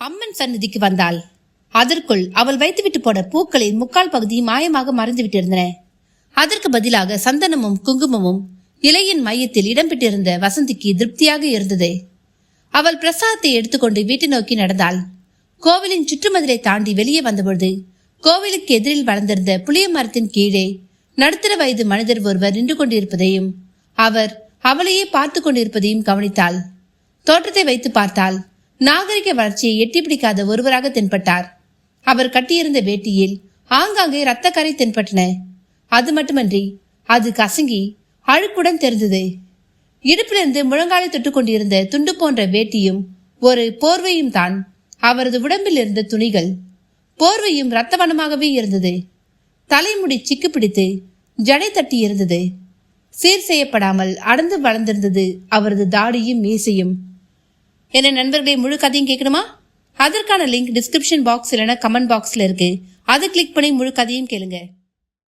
அம்மன் சந்நிதிக்கு வந்தாள். அதற்குள் அவள் வைத்துவிட்டு போன பூக்களின் முக்கால் பகுதி மாயமாக மறைந்து விட்டிருந்தன அதற்கு பதிலாக சந்தனமும் குங்குமமும் இலையின் மையத்தில் இடம்பெற்றிருந்த வசந்திக்கு திருப்தியாக இருந்தது. அவள் பிரசாதத்தை எடுத்துக்கொண்டு வீட்டை நோக்கி நடந்தாள். கோவிலின் சுற்றுமதிலை தாண்டி வெளியே வந்தபொழுது கோவிலுக்கு எதிரில் வளர்ந்திருந்த புளிய மரத்தின் கீழே நடுத்தர வயது மனிதர் ஒருவர் நின்று கொண்டிருப்பதையும் அவர் அவளையே பார்த்து கொண்டிருப்பதையும் கவனித்தாள். தோற்றத்தை வைத்து பார்த்தாள் நாகரிக வளர்ச்சியை எட்டி பிடிக்காத ஒருவராக தென்பட்டார். அவர் கட்டியிருந்த வேட்டியில் ஆங்காங்கே இரத்தக்கரை தென்பட்டன. அது மட்டுமன்றி அது கசங்கி அழுக்குடன் தெரிந்தது. இடுப்பிலிருந்து முழங்காலை தொட்டுக் கொண்டிருந்த துண்டு போன்ற வேட்டியும் ஒரு போர்வையும் தான் அவரது உடம்பில் இருந்த துணிகள். போர்வையும் இரத்தவனமாகவே இருந்தது. தலைமுடி சிக்கு பிடித்து ஜடை தட்டி இருந்தது. சீர் செய்யப்படாமல் அடர்ந்து வளர்ந்திருந்தது அவரது தாடியும் மீசையும். என்ன நண்பர்களே முழு கதையும் கேட்கணுமா? அதற்கான லிங்க் டிஸ்கிரிப்ஷன் பாக்ஸ் இல்லைன்னா கமெண்ட் பாக்ஸில் இருக்கு. அதை கிளிக் பண்ணி முழு கதையும் கேளுங்க.